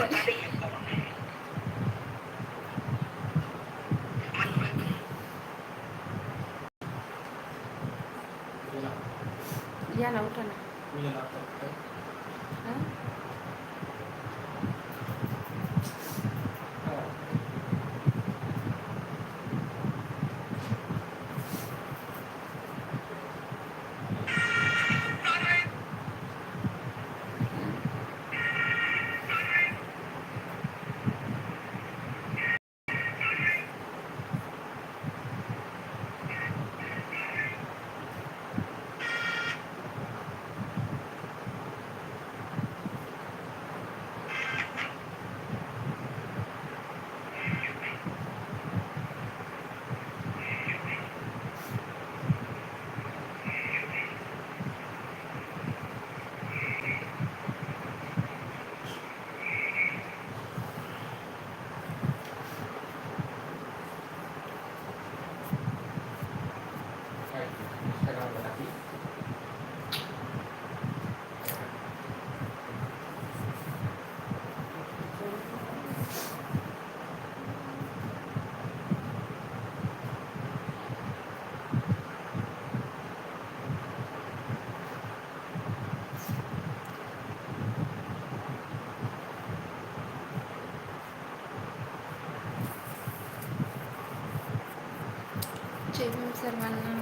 तुम्ही दिसाल या ना उठा ना हा? जय भीम सर्वांना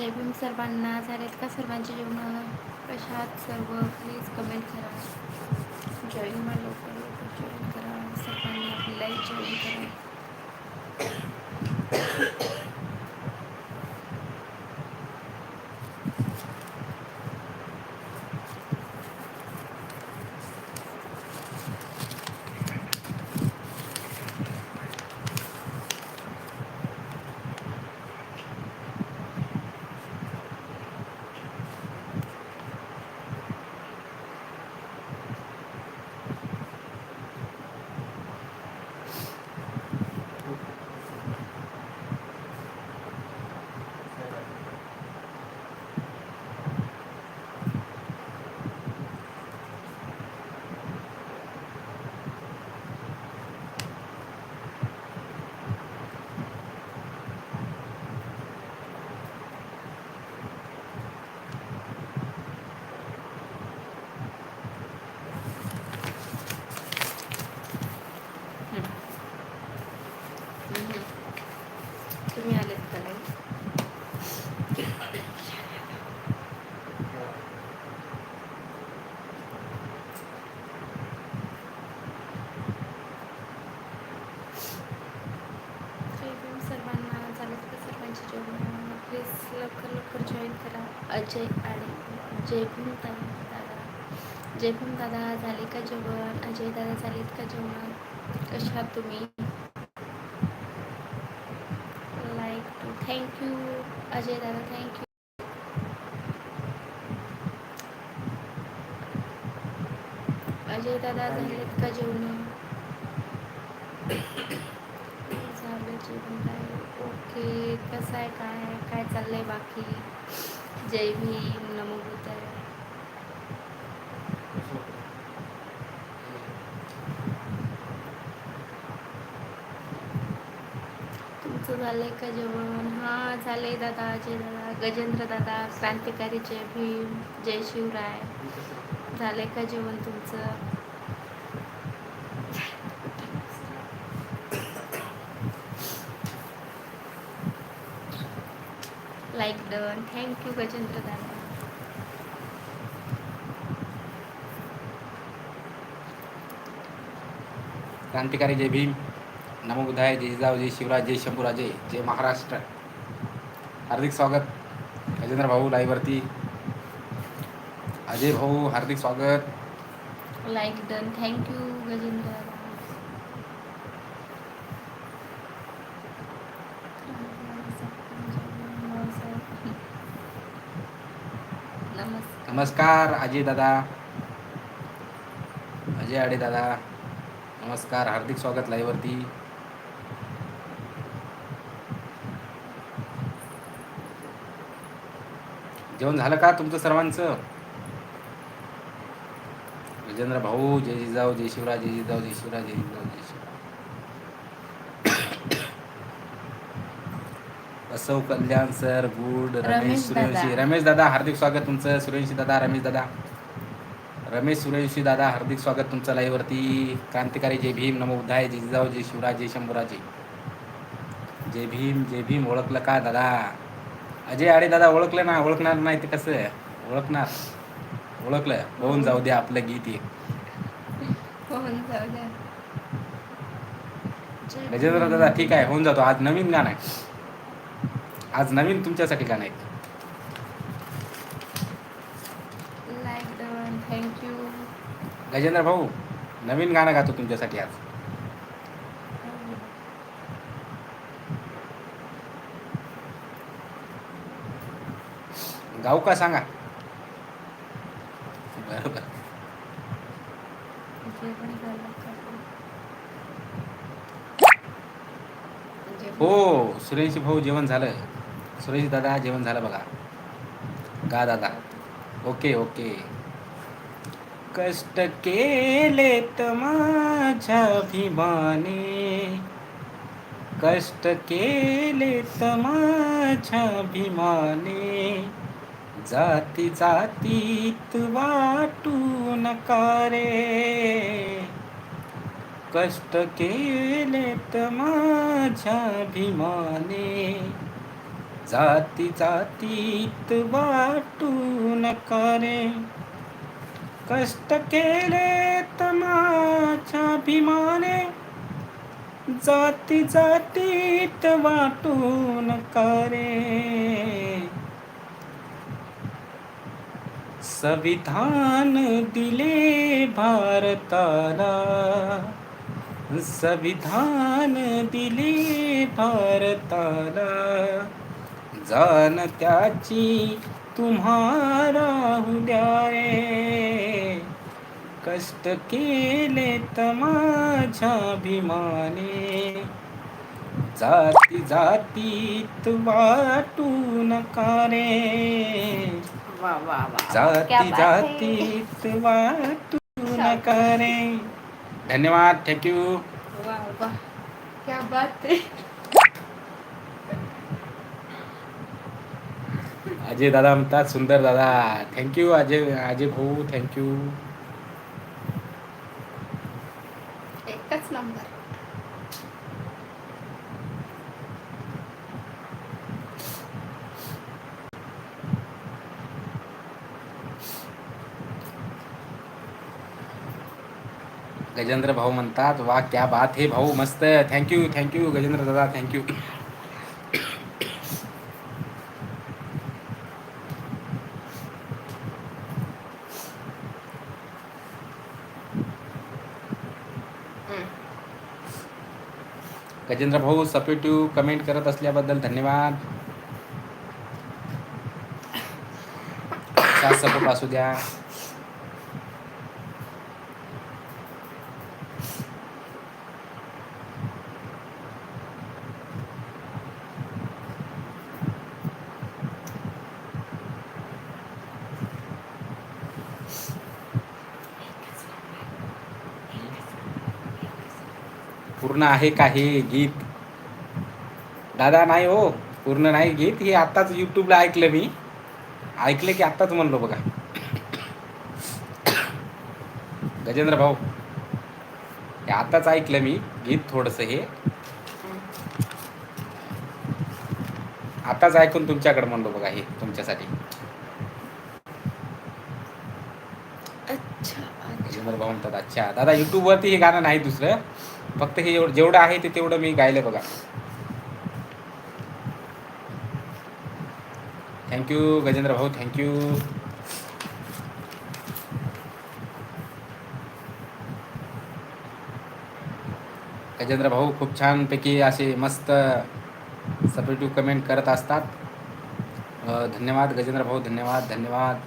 जय भीम सर्वांना. झालेत का सर्वांचे जेवण कशात सर्व? प्लीज कमेंट करा. जॉईन व्हा लवकर लवकर जॉईन करा. सर्वांनी आपल्यालाही जॉईन करा तुम्ही आलेत का नाही जय भीम सर्वांना झालेत का सर्वांचे जेवण प्लीज लवकर लवकर जॉईन करा. अजय आणि जय भीम दादा. जय भीम दादा झाले का जेवण अजय दादा झालेत का जेवण कशा आहात तुम्ही? लाईक टू थँक्यू अजय दादा थँक्यू अजय दादा झालेत का जेवण झालं काय ओके कसं आहे? काय काय काय चाललंय बाकी? जय भीम नमो बुद्धाय. तुमचं झालं का जेवण? हा झालंय दादा अजय दादा. गजेंद्र दादा क्रांतिकारी जय भीम जय शिवराय. झालंय का जेवण तुमचं? लाईक डन थँक्यू गजेंद्र दादा क्रांतिकारी जय भीम नमो बुद्धाय जय जिजाऊ जय शिवराज जय शंभूराजे जय महाराष्ट्र. हार्दिक स्वागत गजेंद्र भाऊ लाईव्हवरती अजय भाऊ हार्दिक स्वागत. Like done thank you Gajendra. नमस्कार अजय दादा. अजय आडे दादा. नमस्कार हार्दिक स्वागत लाईव्हवरती. जेवण झालं का तुमचं सर्वांचं? गजेंद्र भाऊ जय जिजाऊ जय शिवराज जय जिजाऊ जय शिवराज जय जिजाऊ जय शिवराज असव कल्याण सर गुड रमेश सूर्यवंशी. रमेश दादा हार्दिक स्वागत तुमचं. सूर्यवंशी दादा रमेश दादा. रमेश सूर्यवंशी दादा हार्दिक स्वागत तुमचं लाईव्हवरती. क्रांतिकारी जय भीम नमो बुद्धाय जय जिजाऊ जय शिवराज जय शंभूराजे जय भीम जय भीम ओळखलं का दादा? अजय आडे दादा ओळखलं ना? ओळखणार नाही ते कसं? ओळखणार. ओळखलं. होऊन जाऊ द्या आपलं गीत जय गजेंद्र. दादा ठीक आहे. होऊन जातो. आज नवीन गाणं आहे. आज नवीन तुमच्यासाठी गाणं आहे. थँक्यू गजेंद्र भाऊ नवीन गाणं गातो तुमच्यासाठी आज. गाऊ का सांगा? बरोबर. हो सुरेश भाऊ जेवण झालं. सुरेश दादा जेवण झालं बघा. गा दादा. Okay okay. कष्ट केले माझ्या भीमाने कष्ट केले माझ्या भीमाने जाती जातीत वाटू नका रे. कष्ट केले माझ्या भीमाने जाती जातीत वाटू नका रे कष्ट केले तमाच्या माझ्या भीमाने जाती जातीत वाटू नका रे संविधान दिले भारताला. संविधान दिले भारताला. जाण त्याची तुम्हाला द्या रे कष्ट केले माझ्या भीमाने जाती जातीत वाटू नका रे जाती. जातीत वाटू नका रे धन्यवाद थँक्यू क्या बात है. अजय दादा म्हणतात सुंदर दादा थँक्यू अजय अजय भाऊ थँक्यू एकच नंबर गजेंद्र भाऊ म्हणतात वा क्या बात हे भाऊ मस्त थँक्यू थँक्यू गजेंद्र दादा थँक्यू राजेंद्र भाऊ सपोर्टिव्ह कमेंट करत असल्याबद्दल धन्यवाद. साथ सपोर्ट असू द्या. पूर्ण आहे का हे गीत? दादा नाही हो पूर्ण नाही घेत हे आत्ताच युट्यूबला ऐकलं मी. ऐकलं की आत्ताच म्हणलो बघा. गजेंद्र भाऊ हे आताच ऐकलं मी गीत थोडंसं हे. आताच ऐकून तुमच्याकडे म्हणलो बघा हे तुमच्यासाठी. अच्छा अच्छा. गजेंद्र भाऊ म्हणतात अच्छा. दादा युट्यूबवरती हे गाणं नाही दुसरं. फक्त हे एवढं जेवढं आहे ते तेवढं मी गायलं बघा. थँक्यू गजेंद्र भाऊ थँक्यू गजेंद्र भाऊ खूप छानपैकी असे मस्त सपोर्टिव्ह कमेंट करत असतात. धन्यवाद गजेंद्र भाऊ धन्यवाद धन्यवाद.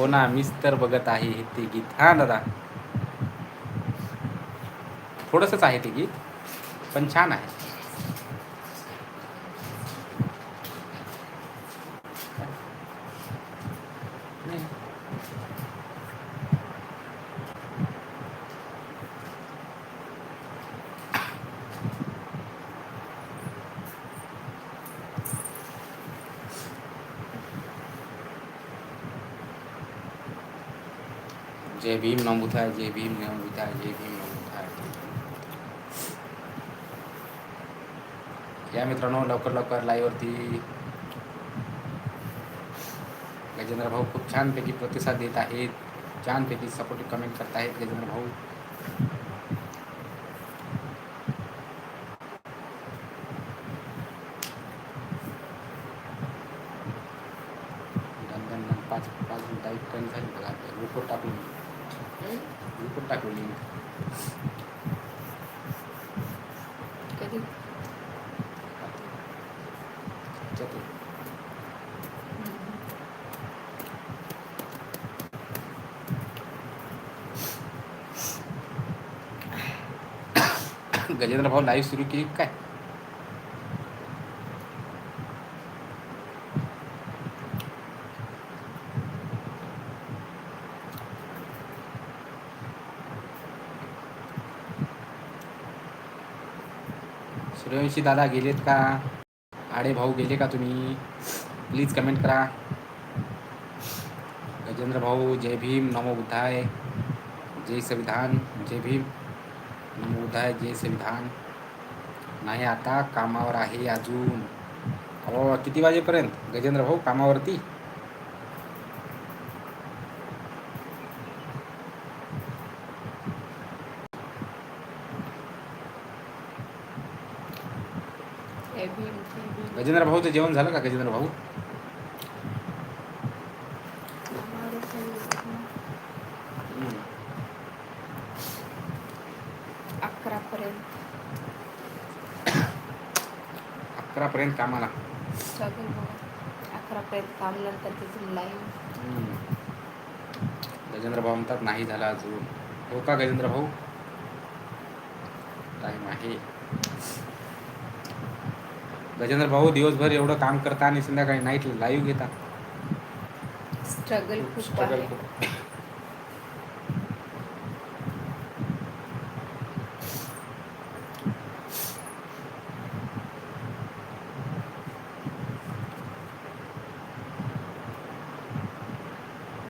हो ना मीच तर बघत आहे हे ते गीत. हां दादा. थोडंसंच आहे ते गीत पण छान आहे. जय भीम नमोबुद्धाय जय भीम नमोबुद्धाय जय भीम नमोबुद्धाय या मित्रांनो लवकर लवकर लाईव्हवरती गजेंद्र भाऊ खूप छानपैकी प्रतिसाद देत आहेत छानपैकी सपोर्टिव्ह कमेंट करत आहेत गजेंद्र भाऊ. गजेंद्र भाऊ लाईव्ह सुरू केली काय? सूर्यवंशी दादा गेलेत का? आडे भाऊ गेले का तुम्ही? प्लीज कमेंट करा. गजेंद्र भाऊ जय भीम नमो बुद्धाय. जय संविधान जय भीम. नमो बुद्धाय जय संविधान नाही आता कामावर आहे अजून. अहो किती वाजेपर्यंत? गजेंद्र भाऊ कामावरती? गजेंद्र भाऊचं जेवण झालं का गजेंद्र भाऊ कामावरच आहे. अकरापर्यंत अकरापर्यंत कामाला. अकरापर्यंत काम नंतर तिथून लाईव्ह हम्म. गजेंद्र भाऊ म्हणतात नाही झाला अजून. हो का गजेंद्र भाऊ टाईम आहे. गजेंद्र भाऊ दिवसभर एवढं काम करता आणि संध्याकाळी नाईट लाईव्ह घेता. स्ट्रगल खूप स्ट्रगल खूप.